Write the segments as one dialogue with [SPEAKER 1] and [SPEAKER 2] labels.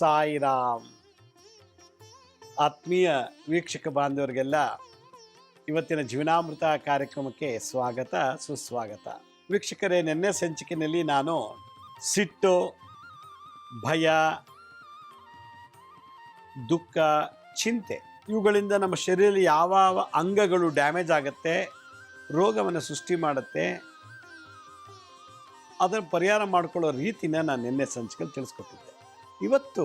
[SPEAKER 1] ಸಾಯಿರಾಮ್. ಆತ್ಮೀಯ ವೀಕ್ಷಕ ಬಾಂಧವರಿಗೆಲ್ಲ ಇವತ್ತಿನ ಜೀವನಾಮೃತ ಕಾರ್ಯಕ್ರಮಕ್ಕೆ ಸ್ವಾಗತ, ಸುಸ್ವಾಗತ. ವೀಕ್ಷಕರೇ, ನಿನ್ನೆ ಸಂಚಿಕೆಯಲ್ಲಿ ನಾನು ಸಿಟ್ಟು, ಭಯ, ದುಃಖ, ಚಿಂತೆ ಇವುಗಳಿಂದ ನಮ್ಮ ಶರೀರದಲ್ಲಿ ಯಾವ ಅಂಗಗಳು ಡ್ಯಾಮೇಜ್ ಆಗುತ್ತೆ, ರೋಗವನ್ನು ಸೃಷ್ಟಿ ಮಾಡುತ್ತೆ, ಅದನ್ನು ಪರಿಹಾರ ಮಾಡಿಕೊಳ್ಳೋ ರೀತಿನ ನಾನು ನಿನ್ನೆ ಸಂಚಿಕೆಯಲ್ಲಿ ತಿಳಿಸ್ಕೊಟ್ಟಿದ್ದೆ. ಇವತ್ತು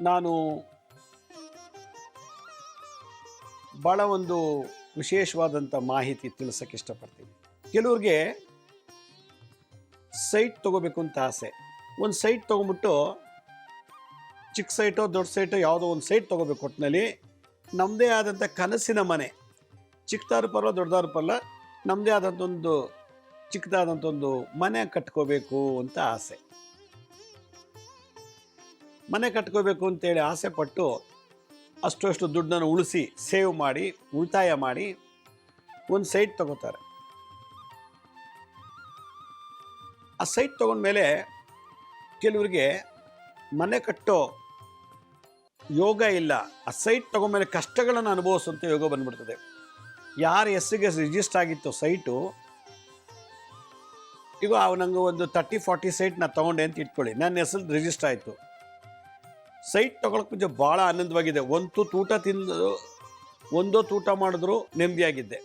[SPEAKER 1] ನಾನು ಭಾಳ ಒಂದು ವಿಶೇಷವಾದಂಥ ಮಾಹಿತಿ ತಿಳಿಸೋಕೆ ಇಷ್ಟಪಡ್ತೀನಿ. ಕೆಲವ್ರಿಗೆ ಸೈಟ್ ತಗೋಬೇಕು ಅಂತ ಆಸೆ. ಒಂದು ಸೈಟ್ ತೊಗೊಂಬಿಟ್ಟು ಚಿಕ್ಕ ಸೈಟೋ, ದೊಡ್ಡ ಸೈಟೋ ಯಾವುದೋ ಒಂದು ಸೈಟ್ ತೊಗೋಬೇಕು ಒಟ್ಟಿನಲ್ಲಿ ನಮ್ಮದೇ ಆದಂಥ ಕನಸಿನ ಮನೆ. ಚಿಕ್ಕದಾರು ಪರ್ವ, ದೊಡ್ಡದಾರು ಪರಲ್ಲ ನಮ್ಮದೇ ಆದಂಥ ಒಂದು ಚಿಕ್ಕದಾದಂಥ ಒಂದು ಮನೆ ಕಟ್ಕೋಬೇಕು ಅಂತ ಆಸೆ. ಮನೆ ಕಟ್ಕೋಬೇಕು ಅಂತೇಳಿ ಆಸೆ ಪಟ್ಟು ಅಷ್ಟು ಅಷ್ಟು ದುಡ್ಡನ್ನು ಉಳಿಸಿ ಸೇವ್ ಮಾಡಿ, ಉಳಿತಾಯ ಮಾಡಿ ಒಂದು ಸೈಟ್ ತಗೋತಾರೆ. ಆ ಸೈಟ್ ತಗೊಂಡ್ಮೇಲೆ ಕೆಲವರಿಗೆ ಮನೆ ಕಟ್ಟೋ ಯೋಗ ಇಲ್ಲ, ಆ ಸೈಟ್ ತಗೊಂಡ್ಮೇಲೆ ಕಷ್ಟಗಳನ್ನು ಅನುಭವಿಸುವಂಥ ಯೋಗ ಬಂದ್ಬಿಡ್ತದೆ. ಯಾರ ಹೆಸರಿಗೆ ರಿಜಿಸ್ಟರ್ ಆಗಿತ್ತು ಸೈಟು ಈಗ ನಂಗೆ ಒಂದು ತರ್ಟಿ ಫಾರ್ಟಿ ಸೈಟ್ ನಾನು ತೊಗೊಂಡೆ ಅಂತ ಇಟ್ಕೊಳ್ಳಿ. ನನ್ನ ಹೆಸರು ರಿಜಿಸ್ಟರ್ ಆಯಿತು. ಸೈಟ್ ತೊಗೊಳಕ್ಕೆ ಮುಂಚೆ ಭಾಳ ಆನಂದವಾಗಿದೆ. ಒಂದು ತೂಟ ತಿಂದು, ಒಂದೋ ತೂಟ ಮಾಡಿದ್ರು ನೆಮ್ಮದಿಯಾಗಿದ್ದೆ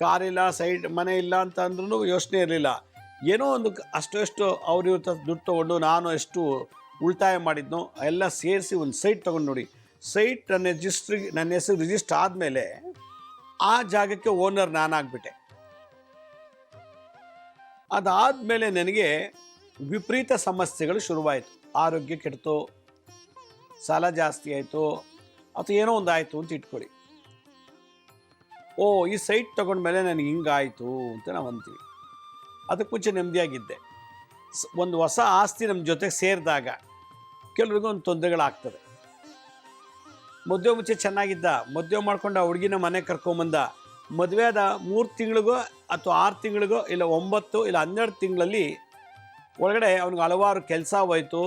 [SPEAKER 1] ಕಾರಿಲ್ಲ ಸೈಡ್ ಮನೆ ಇಲ್ಲ ಅಂತ ಅಂದ್ರೂ ಯೋಚನೆ ಇರಲಿಲ್ಲ. ಏನೋ ಒಂದು ಅಷ್ಟು ಎಷ್ಟು ಅವ್ರ ದುಡ್ಡು ತೊಗೊಂಡು ನಾನು ಎಷ್ಟು ಉಳಿತಾಯ ಮಾಡಿದ್ನೋ, ಎಲ್ಲ ಸೇರಿಸಿ ಒಂದು ಸೈಟ್ ತೊಗೊಂಡು ನೋಡಿ. ಸೈಟ್ ನನ್ನ ರಿಜಿಸ್ಟ್ರಿಗೆ ನನ್ನ ಹೆಸರು ರಿಜಿಸ್ಟರ್ ಆದಮೇಲೆ ಆ ಜಾಗಕ್ಕೆ ಓನರ್ ನಾನಾಗ್ಬಿಟ್ಟೆ. ಅದಾದಮೇಲೆ ನನಗೆ ವಿಪರೀತ ಸಮಸ್ಯೆಗಳು ಶುರುವಾಯಿತು. ಆರೋಗ್ಯ ಕೆಡ್ತು, ಸಾಲ ಜಾಸ್ತಿ ಆಯಿತು, ಅಥವಾ ಏನೋ ಒಂದು ಆಯಿತು ಅಂತ ಇಟ್ಕೊಳ್ಳಿ. ಓ, ಈ ಸೈಟ್ ತಗೊಂಡ್ಮೇಲೆ ನನಗೆ ಹಿಂಗಾಯಿತು ಅಂತ ನಾವು ಅಂತೀವಿ. ಅದಕ್ಕೆ ಮುಂಚೆ ನೆಮ್ಮದಿಯಾಗಿದ್ದೆ. ಒಂದು ಹೊಸ ಆಸ್ತಿ ನಮ್ಮ ಜೊತೆಗೆ ಸೇರಿದಾಗ ಕೆಲವ್ರಿಗೂ ಒಂದು ತೊಂದರೆಗಳಾಗ್ತದೆ. ಮದುವೆ ಮುಂಚೆ ಚೆನ್ನಾಗಿದ್ದ, ಮದುವೆ ಮಾಡ್ಕೊಂಡು ಆ ಹುಡುಗಿನ ಮನೆ ಕರ್ಕೊಂಬಂದ ಮದುವೆ ಆದ ಮೂರು ತಿಂಗಳಿಗೋ ಅಥವಾ ಆರು ತಿಂಗಳಿಗೋ ಇಲ್ಲ ಒಂಬತ್ತು ಇಲ್ಲ ಹನ್ನೆರಡು ತಿಂಗಳಲ್ಲಿ ಒಳಗಡೆ ಅವ್ನಿಗೆ ಹಲವಾರು ಕೆಲಸ ಹೋಯ್ತು.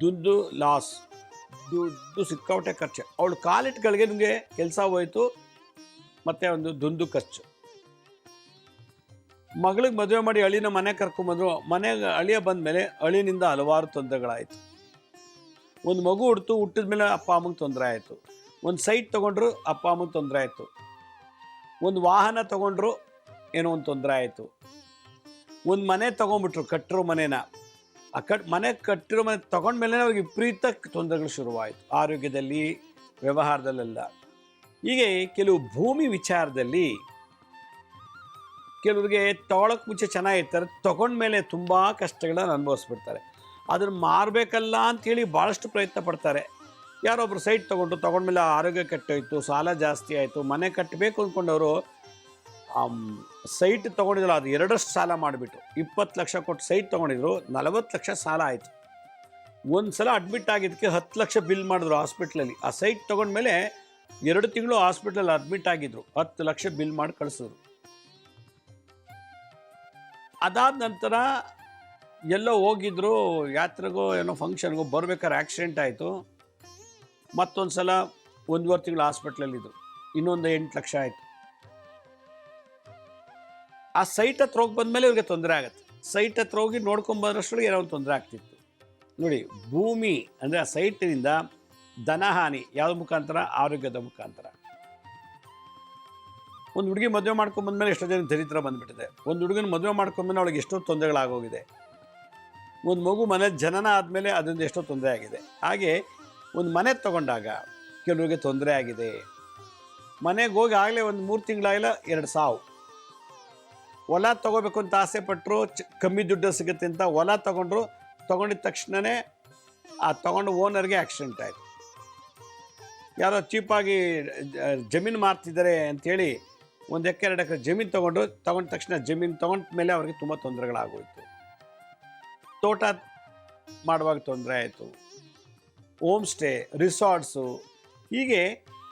[SPEAKER 1] ದುಡ್ಡು ಲಾಸ್ ದುಡ್ಡು ಸಿಕ್ಕಾಪಟ್ಟೆ ಖರ್ಚು. ಅವಳು ಕಾಲಿಟ್ಗಳಿಗೆ ನಿಮಗೆ ಕೆಲಸ ಹೋಯಿತು, ಮತ್ತು ಒಂದು ದುಂದು ಖರ್ಚು. ಮಗಳಿಗೆ ಮದುವೆ ಮಾಡಿ ಅಳಿನ ಮನೆ ಕರ್ಕೊಂಬಂದ್ರು ಮನೆಗೆ ಅಳಿಯ ಬಂದ ಮೇಲೆ ಅಳಿನಿಂದ ಹಲವಾರು ತೊಂದರೆಗಳಾಯಿತು. ಒಂದು ಮಗು ಹುಡ್ತು ಹುಟ್ಟಿದ ಮೇಲೆ ಅಪ್ಪ ಅಮ್ಮಂಗೆ ತೊಂದರೆ ಆಯಿತು. ಒಂದು ಸೈಟ್ ತೊಗೊಂಡ್ರು ಅಪ್ಪ ಅಮ್ಮಂಗೆ ತೊಂದರೆ ಆಯಿತು. ಒಂದು ವಾಹನ ತಗೊಂಡ್ರು ಏನೋ ಒಂದು ತೊಂದರೆ ಆಯಿತು. ಒಂದು ಮನೆ ತೊಗೊಂಬಿಟ್ರು, ಕಟ್ಟಿರೋ ಮನೇನ. ಆ ಕಟ್, ಮನೆ ಕಟ್ಟಿರೋ ಮನೆ ತೊಗೊಂಡ್ಮೇಲೆ ಅವ್ರಿಗೆ ವಿಪರೀತ ತೊಂದರೆಗಳು ಶುರುವಾಯಿತು. ಆರೋಗ್ಯದಲ್ಲಿ, ವ್ಯವಹಾರದಲ್ಲೆಲ್ಲ. ಹೀಗೆ ಕೆಲವು ಭೂಮಿ ವಿಚಾರದಲ್ಲಿ ಕೆಲವರಿಗೆ ತೊಗೊಳಕ್ಕೆ ಮುಂಚೆ ಚೆನ್ನಾಗಿರ್ತಾರೆ ತಗೊಂಡ್ಮೇಲೆ ತುಂಬ ಕಷ್ಟಗಳನ್ನು ಅನುಭವಿಸ್ಬಿಡ್ತಾರೆ. ಅದನ್ನು ಮಾರಬೇಕಲ್ಲ ಅಂತೇಳಿ ಭಾಳಷ್ಟು ಪ್ರಯತ್ನ ಪಡ್ತಾರೆ. ಯಾರೊಬ್ರು ಸೈಟ್ ತೊಗೊಂಡು ತೊಗೊಂಡ್ಮೇಲೆ ಆರೋಗ್ಯ ಕೆಟ್ಟೋಯ್ತು, ಸಾಲ ಜಾಸ್ತಿ ಆಯಿತು, ಮನೆ ಕಟ್ಟಬೇಕು ಅಂದ್ಕೊಂಡವರು ಸೈಟ್ ತೊಗೊಂಡಿದ್ರು ಅದು ಎರಡಷ್ಟು ಸಾಲ ಮಾಡಿಬಿಟ್ಟು ಇಪ್ಪತ್ತು ಲಕ್ಷ ಕೊಟ್ಟು ಸೈಟ್ ತೊಗೊಂಡಿದ್ರು, ನಲವತ್ತು ಲಕ್ಷ ಸಾಲ ಆಯಿತು. ಒಂದು ಸಲ ಅಡ್ಮಿಟ್ ಆಗಿದ್ದಕ್ಕೆ ಹತ್ತು ಲಕ್ಷ ಬಿಲ್ ಮಾಡಿದ್ರು ಹಾಸ್ಪಿಟ್ಲಲ್ಲಿ. ಆ ಸೈಟ್ ತೊಗೊಂಡ್ಮೇಲೆ ಎರಡು ತಿಂಗಳು ಹಾಸ್ಪಿಟ್ಲಲ್ಲಿ ಅಡ್ಮಿಟ್ ಆಗಿದ್ರು, ಹತ್ತು ಲಕ್ಷ ಬಿಲ್ ಮಾಡಿ ಕಳಿಸಿದ್ರು. ಅದಾದ ನಂತರ ಎಲ್ಲೋ ಹೋಗಿದ್ರು, ಯಾತ್ರೆಗೋ ಏನೋ ಫಂಕ್ಷನ್ಗೋ ಬರಬೇಕಾದ್ರೆ ಆಕ್ಸಿಡೆಂಟ್ ಆಯಿತು. ಮತ್ತೊಂದು ಸಲ ಒಂದೂವರೆ ತಿಂಗಳು ಹಾಸ್ಪಿಟ್ಲಲ್ಲಿದ್ದರು ಇನ್ನೊಂದು ಎಂಟು ಲಕ್ಷ ಆಯಿತು. ಆ ಸೈಟ್ ಹತ್ರ ಹೋಗಿ ಬಂದಮೇಲೆ ಇವ್ರಿಗೆ ತೊಂದರೆ ಆಗುತ್ತೆ. ಸೈಟ್ ಹತ್ರ ಹೋಗಿ ನೋಡ್ಕೊಂಬರೋಷ್ಟ್ರೊಳಗೆ ಏನೋ ಒಂದು ತೊಂದರೆ ಆಗ್ತಿತ್ತು. ನೋಡಿ, ಭೂಮಿ ಅಂದರೆ ಆ ಸೈಟಿನಿಂದ ಧನಹಾನಿ ಯಾವ ಮುಖಾಂತರ? ಆರೋಗ್ಯದ ಮುಖಾಂತರ. ಒಂದು ಹುಡುಗಿ ಮದುವೆ ಮಾಡ್ಕೊಂಬಂದ್ಮೇಲೆ ಎಷ್ಟೋ ಜನ ದರಿದ್ರ ಬಂದ್ಬಿಟ್ಟಿದೆ. ಒಂದು ಹುಡುಗನ ಮದುವೆ ಮಾಡ್ಕೊಂಡ್ಮೇಲೆ ಅವಳಿಗೆ ಎಷ್ಟೋ ತೊಂದರೆಗಳಾಗೋಗಿದೆ. ಒಂದು ಮಗು ಮನೆ ಜನನ ಆದಮೇಲೆ ಅದರಿಂದ ಎಷ್ಟೋ ತೊಂದರೆ ಆಗಿದೆ. ಹಾಗೆ ಒಂದು ಮನೆ ತಗೊಂಡಾಗ ಕೆಲವರಿಗೆ ತೊಂದರೆ ಆಗಿದೆ. ಮನೆಗೆ ಹೋಗಿ ಆಗಲೇ ಒಂದು ಮೂರು ತಿಂಗಳಾಗಲ್ಲ ಎರಡು ಸಾವು. ಹೊಲ ತಗೋಬೇಕು ಅಂತ ಆಸೆ ಪಟ್ಟರು ಚ ಕಮ್ಮಿ ದುಡ್ಡು ಸಿಗುತ್ತೆ ಅಂತ ಹೊಲ ತಗೊಂಡ್ರು, ತಗೊಂಡಿದ ತಕ್ಷಣವೇ ಆ ತಗೊಂಡು ಓನರ್ಗೆ ಆಕ್ಸಿಡೆಂಟ್ ಆಯಿತು. ಯಾರೋ ಚೀಪಾಗಿ ಜಮೀನು ಮಾರ್ತಿದ್ದಾರೆ ಅಂಥೇಳಿ ಒಂದು ಎಕರೆ, ಎರಡು ಎಕರೆ ಜಮೀನು ತೊಗೊಂಡು ತಗೊಂಡ ತಕ್ಷಣ ಜಮೀನು ತೊಗೊಂಡ ಮೇಲೆ ಅವ್ರಿಗೆ ತುಂಬ ತೊಂದರೆಗಳಾಗೋಯ್ತು. ತೋಟ ಮಾಡುವಾಗ ತೊಂದರೆ ಆಯಿತು. ಹೋಮ್ ಸ್ಟೇ ರಿಸಾರ್ಟ್ಸು, ಹೀಗೆ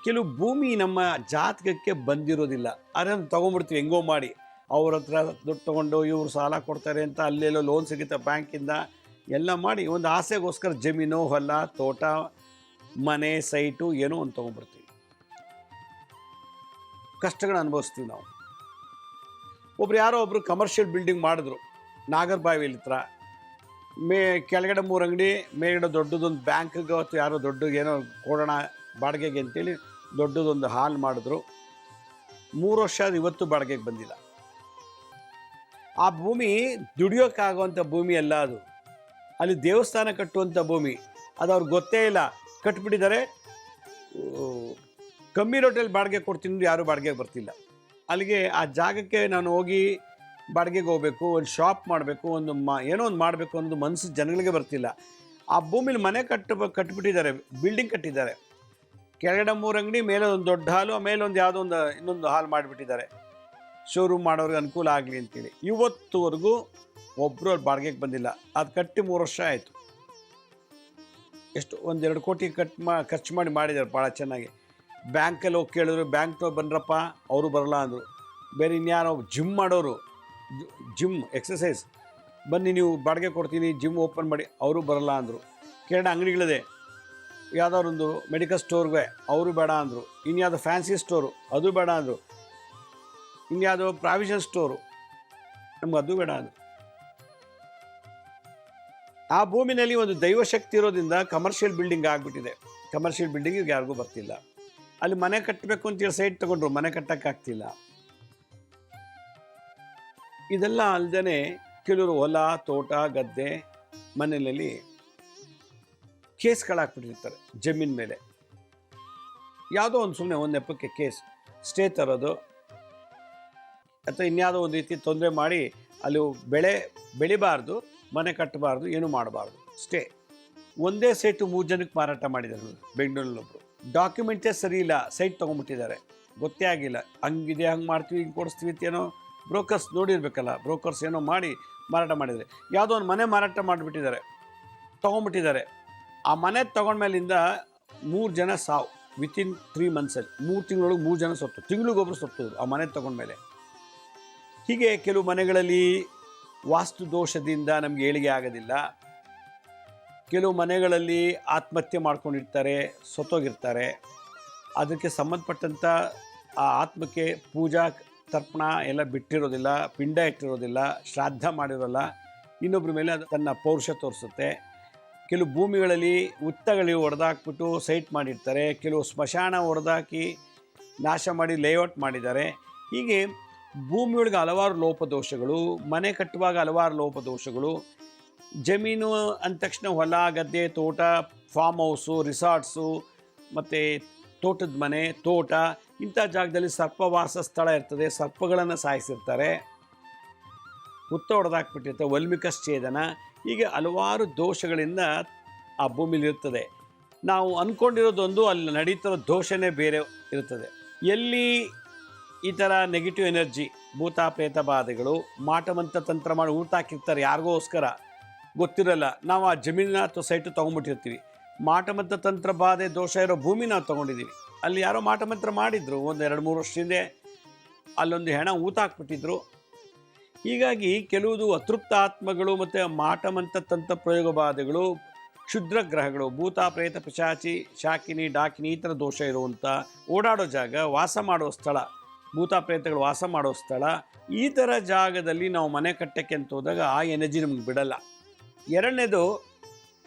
[SPEAKER 1] ಕೆಲವು ಭೂಮಿ ನಮ್ಮ ಜಾತಕಕ್ಕೆ ಬಂದಿರೋದಿಲ್ಲ. ಅದನ್ನು ತೊಗೊಂಡ್ಬಿಡ್ತೀವಿ, ಹೆಂಗೋ ಮಾಡಿ. ಅವ್ರ ಹತ್ರ ದುಡ್ಡು ತೊಗೊಂಡು ಇವರು ಸಾಲ ಕೊಡ್ತಾರೆ ಅಂತ ಅಲ್ಲೆಲ್ಲೋ ಲೋನ್ ಸಿಗುತ್ತೆ ಬ್ಯಾಂಕಿಂದ ಎಲ್ಲ ಮಾಡಿ ಒಂದು ಆಸೆಗೋಸ್ಕರ ಜಮೀನು, ಹೊಲ, ತೋಟ, ಮನೆ, ಸೈಟು ಏನೋ ಒಂದು ತೊಗೊಂಡ್ಬಿಡ್ತೀವಿ. ಕಷ್ಟಗಳನ್ನ ಅನುಭವಿಸ್ತೀವಿ ನಾವು. ಒಬ್ರು ಯಾರೋ ಒಬ್ರು ಕಮರ್ಷಿಯಲ್ ಬಿಲ್ಡಿಂಗ್ ಮಾಡಿದ್ರು, ನಾಗರಬಾವಿ ಹತ್ರ. ಮೇ ಕೆಳಗಡೆ ಮೂರು ಅಂಗಡಿ, ಮೇಲ್ಗಡೆ ದೊಡ್ಡದೊಂದು ಬ್ಯಾಂಕ್ಗೆ ಅಥವಾ ಯಾರೋ ದೊಡ್ಡ ಏನೋ ಕೊಡೋಣ ಬಾಡಿಗೆಗೆ ಅಂತೇಳಿ ದೊಡ್ಡದೊಂದು ಹಾಲ್ ಮಾಡಿದ್ರು. ಮೂರು ವರ್ಷ ಅದು ಇವತ್ತು ಬಾಡಿಗೆಗೆ ಬಂದಿಲ್ಲ. ಆ ಭೂಮಿ ದುಡಿಯೋಕ್ಕಾಗುವಂಥ ಭೂಮಿ ಅಲ್ಲ ಅದು. ಅಲ್ಲಿ ದೇವಸ್ಥಾನ ಕಟ್ಟುವಂಥ ಭೂಮಿ. ಅದು ಅವ್ರಿಗೆ ಗೊತ್ತೇ ಇಲ್ಲ. ಕಟ್ಬಿಟ್ಟಿದ್ದಾರೆ. ಕಮ್ಮಿ ರೋಟಲ್ಲಿ ಬಾಡಿಗೆ ಕೊಡ್ತೀನಿ ಯಾರೂ ಬಾಡಿಗೆಗೆ ಬರ್ತಿಲ್ಲ. ಅಲ್ಲಿಗೆ ಆ ಜಾಗಕ್ಕೆ ನಾನು ಹೋಗಿ ಬಾಡಿಗೆಗೆ ಹೋಗಬೇಕು, ಒಂದು ಶಾಪ್ ಮಾಡಬೇಕು, ಒಂದು ಮ, ಏನೋ ಒಂದು ಮಾಡಬೇಕು ಅನ್ನೋದು ಮನಸ್ಸು ಜನಗಳಿಗೆ ಬರ್ತಿಲ್ಲ. ಆ ಭೂಮಿಲಿ ಮನೆ ಕಟ್ಟ ಕಟ್ಟಿಬಿಟ್ಟಿದ್ದಾರೆ ಬಿಲ್ಡಿಂಗ್ ಕಟ್ಟಿದ್ದಾರೆ. ಕೆಳಗಡೆ ಮೂರು ಅಂಗಡಿ, ಮೇಲೆ ಒಂದು ದೊಡ್ಡ ಹಾಲು ಆಮೇಲೆ ಒಂದು ಯಾವುದೋ ಒಂದು, ಇನ್ನೊಂದು ಹಾಲು ಮಾಡಿಬಿಟ್ಟಿದ್ದಾರೆ. ಶೋರೂಮ್ ಮಾಡೋರಿಗೆ ಅನುಕೂಲ ಆಗಲಿ ಅಂತೇಳಿ. ಇವತ್ತುವರೆಗೂ ಒಬ್ಬರು ಅವ್ರು ಬಾಡಿಗೆಗೆ ಬಂದಿಲ್ಲ. ಅದು ಕಟ್ಟಿ ಮೂರು ವರ್ಷ ಆಯಿತು. ಎಷ್ಟು ಒಂದೆರಡು ಕೋಟಿ ಕಟ್ ಮಾ, ಖರ್ಚು ಮಾಡಿ ಮಾಡಿದ್ದಾರೆ ಭಾಳ ಚೆನ್ನಾಗಿ. ಬ್ಯಾಂಕಲ್ಲಿ ಹೋಗಿ ಕೇಳಿದ್ರು ಬ್ಯಾಂಕ್ ಬಂದ್ರಪ್ಪ, ಅವರು ಬರಲ್ಲ ಅಂದರು. ಬೇರೆ ಇನ್ಯಾರೋ ಜಿಮ್ ಮಾಡೋರು ಜಿಮ್ ಎಕ್ಸಸೈಸ್ ಬನ್ನಿ, ನೀವು ಬಾಡಿಗೆ ಕೊಡ್ತೀನಿ, ಜಿಮ್ ಓಪನ್ ಮಾಡಿ. ಅವರು ಬರಲ್ಲ ಅಂದರು. ಕೇರಳ ಅಂಗಡಿಗಳಿದೆ. ಯಾವುದಾದ್ರೊಂದು ಮೆಡಿಕಲ್ ಸ್ಟೋರ್ಗೆ ಅವರು ಬೇಡ ಅಂದರು. ಇನ್ಯಾವುದೋ ಫ್ಯಾನ್ಸಿ ಸ್ಟೋರು ಅದು ಬೇಡ ಅಂದರು. ಇನ್ಯಾವುದೋ ಪ್ರಾವಿಷನ್ ಸ್ಟೋರು ನಮ್ಗೆ ಅದು ಬೇಡ ಅಂದರು. ಆ ಭೂಮಿನಲ್ಲಿ ಒಂದು ದೈವಶಕ್ತಿ ಇರೋದ್ರಿಂದ ಕಮರ್ಷಿಯಲ್ ಬಿಲ್ಡಿಂಗ್ ಆಗಿಬಿಟ್ಟಿದೆ. ಕಮರ್ಷಿಯಲ್ ಬಿಲ್ಡಿಂಗ್ ಯಾರಿಗೂ ಬರ್ತಿಲ್ಲ. ಅಲ್ಲಿ ಮನೆ ಕಟ್ಟಬೇಕು ಅಂತೇಳಿ ಸೈಟ್ ತಗೊಂಡ್ರು, ಮನೆ ಕಟ್ಟಕ್ಕಾಗ್ತಿಲ್ಲ ಇದೆಲ್ಲ ಅಲ್ಲದೆ ಕೆಲವರು ಹೊಲ, ತೋಟ, ಗದ್ದೆ ಮನೆಯಲ್ಲಿ ಕೇಸ್ಗಳಾಕ್ಬಿಟ್ಟಿರ್ತಾರೆ ಜಮೀನ್ ಮೇಲೆ. ಯಾವುದೋ ಒಂದು ಸುಮ್ಮನೆ ಒಂದು ನೆಪಕ್ಕೆ ಕೇಸ್, ಸ್ಟೇ ತರೋದು, ಅಥವಾ ಇನ್ಯಾವುದೋ ಒಂದು ರೀತಿ ತೊಂದರೆ ಮಾಡಿ ಅಲ್ಲಿ ಬೆಳೆ ಬೆಳಿಬಾರ್ದು, ಮನೆ ಕಟ್ಟಬಾರ್ದು, ಏನು ಮಾಡಬಾರ್ದು, ಸ್ಟೇ. ಒಂದೇ ಸೈಟು ಮೂರು ಜನಕ್ಕೆ ಮಾರಾಟ ಮಾಡಿದ್ದಾರೆ ಬೆಂಗಳೂರಲ್ಲೊಬ್ರು. ಡಾಕ್ಯುಮೆಂಟೇ ಸರಿ ಇಲ್ಲ, ಸೈಟ್ ತೊಗೊಂಡ್ಬಿಟ್ಟಿದ್ದಾರೆ. ಗೊತ್ತೇ ಆಗಿಲ್ಲ, ಹಂಗಿದೆ, ಹಂಗೆ ಮಾಡ್ತೀವಿ, ಹಿಂಗೆ ಕೊಡಿಸ್ತೀವಿ ಅಂತ ಏನೋ ಬ್ರೋಕರ್ಸ್ ನೋಡಿರ್ಬೇಕಲ್ಲ, ಬ್ರೋಕರ್ಸ್ ಏನೋ ಮಾಡಿ ಮಾರಾಟ ಮಾಡಿದರೆ ಯಾವುದೋ ಒಂದು ಮನೆ ಮಾರಾಟ ಮಾಡಿಬಿಟ್ಟಿದ್ದಾರೆ, ತೊಗೊಂಡ್ಬಿಟ್ಟಿದ್ದಾರೆ. ಆ ಮನೆ ತೊಗೊಂಡ್ಮೇಲಿಂದ ಮೂರು ಜನ ಸಾವು ವಿತಿನ್ ತ್ರೀ ಮಂತ್ಸಲ್ಲಿ ಮೂರು ತಿಂಗಳೊಳಗೆ ಮೂರು ಜನ ಸತ್ತು ತಿಂಗಳಿಗೊಬ್ಬರು ಸತ್ತು ಆ ಮನೆ ತೊಗೊಂಡ್ಮೇಲೆ. ಹೀಗೆ ಕೆಲವು ಮನೆಗಳಲ್ಲಿ ವಾಸ್ತು ದೋಷದಿಂದ ನಮಗೆ ಏಳಿಗೆ ಆಗೋದಿಲ್ಲ. ಕೆಲವು ಮನೆಗಳಲ್ಲಿ ಆತ್ಮಹತ್ಯೆ ಮಾಡ್ಕೊಂಡಿರ್ತಾರೆ, ಸತ್ತೋಗಿರ್ತಾರೆ. ಅದಕ್ಕೆ ಸಂಬಂಧಪಟ್ಟಂಥ ಆ ಆತ್ಮಕ್ಕೆ ಪೂಜಾ ತರ್ಪಣ ಎಲ್ಲ ಬಿಟ್ಟಿರೋದಿಲ್ಲ, ಪಿಂಡ ಇಟ್ಟಿರೋದಿಲ್ಲ, ಶ್ರಾದ್ದ ಮಾಡಿರೋಲ್ಲ. ಇನ್ನೊಬ್ಬರ ಮೇಲೆ ಅದು ತನ್ನ ಪೌರುಷ ತೋರಿಸುತ್ತೆ. ಕೆಲವು ಭೂಮಿಗಳಲ್ಲಿ ಉತ್ತಗಳಿಗೆ ಹೊಡೆದಾಕ್ಬಿಟ್ಟು ಸೈಟ್ ಮಾಡಿರ್ತಾರೆ. ಕೆಲವು ಸ್ಮಶಾನ ಹೊಡೆದಾಕಿ ನಾಶ ಮಾಡಿ ಲೇಔಟ್ ಮಾಡಿದ್ದಾರೆ. ಹೀಗೆ ಭೂಮಿಯೊಳಗೆ ಹಲವಾರು ಲೋಪದೋಷಗಳು, ಮನೆ ಕಟ್ಟುವಾಗ ಹಲವಾರು ಲೋಪದೋಷಗಳು. ಜಮೀನು ಅಂದ ತಕ್ಷಣ ಹೊಲ, ಗದ್ದೆ, ತೋಟ ಫಾರ್ಮ್ ಹೌಸು ರಿಸಾರ್ಟ್ಸು ಮತ್ತು ತೋಟದ ಮನೆ, ತೋಟ ಇಂಥ ಜಾಗದಲ್ಲಿ ಸರ್ಪವಾಸ ಸ್ಥಳ ಇರ್ತದೆ, ಸರ್ಪಗಳನ್ನು ಸಾಯಿಸಿರ್ತಾರೆ. ಹುತ್ತ ಹೊಡೆದಾಕ್ಬಿಟ್ಟಿರ್ತಾರೆ ವಲ್ಮಿಕ ಛೇದನ. ಹೀಗೆ ಹಲವಾರು ದೋಷಗಳಿಂದ ಆ ಭೂಮಿಲಿ ಇರ್ತದೆ. ನಾವು ಅಂದ್ಕೊಂಡಿರೋದೊಂದು ಅಲ್ಲಿ ನಡೀತಿರೋ ದೋಷನೇ ಬೇರೆ ಇರ್ತದೆ. ಎಲ್ಲಿ ಈ ಥರ ನೆಗೆಟಿವ್ ಎನರ್ಜಿ ಭೂತ ಪ್ರೇತ ಬಾಧೆಗಳು ಮಾಟಮಂತ ತಂತ್ರ ಮಾಡಿ ಊಟ ಹಾಕಿರ್ತಾರೆ ಯಾರಿಗೋಸ್ಕರ? ಗೊತ್ತಿರಲ್ಲ. ನಾವು ಆ ಜಮೀನಿನ ಅಥವಾ ಸೈಟು ತೊಗೊಂಡ್ಬಿಟ್ಟಿರ್ತೀವಿ ಮಾಟಮಂತ ತಂತ್ರ ಬಾಧೆ, ದೋಷ ಇರೋ ಭೂಮಿ ನಾವು ತೊಗೊಂಡಿದ್ದೀವಿ. ಅಲ್ಲಿ ಯಾರೋ ಮಾಟಮಂತ್ರ ಮಾಡಿದ್ರು. ಒಂದು ಎರಡು ಮೂರು ವರ್ಷ ಹಿಂದೆ ಅಲ್ಲೊಂದು ಹೆಣ ಊತ ಹಾಕ್ಬಿಟ್ಟಿದ್ರು. ಹೀಗಾಗಿ ಕೆಲವುದು ಅತೃಪ್ತ ಆತ್ಮಗಳು ಮತ್ತು ಮಾಟಮಂತ ತಂತ್ರ ಪ್ರಯೋಗ ಬಾಧೆಗಳು ಕ್ಷುದ್ರ ಗ್ರಹಗಳು, ಭೂತ, ಪ್ರೇತ, ಪಿಶಾಚಿ, ಶಾಕಿನಿ, ಡಾಕಿನಿ ಈ ಥರ ದೋಷ ಇರುವಂಥ ಓಡಾಡೋ ಜಾಗ, ವಾಸ ಮಾಡೋ ಸ್ಥಳ, ಭೂತ, ಪ್ರೇತಗಳು ವಾಸ ಮಾಡೋ ಸ್ಥಳ, ಈ ಥರ ಜಾಗದಲ್ಲಿ ನಾವು ಮನೆ ಕಟ್ಟಕ್ಕೆ ಅಂತ ಹೋದಾಗ ಆ ಎನರ್ಜಿ ನಮ್ಗೆ ಬಿಡಲ್ಲ. ಎರಡನೇದು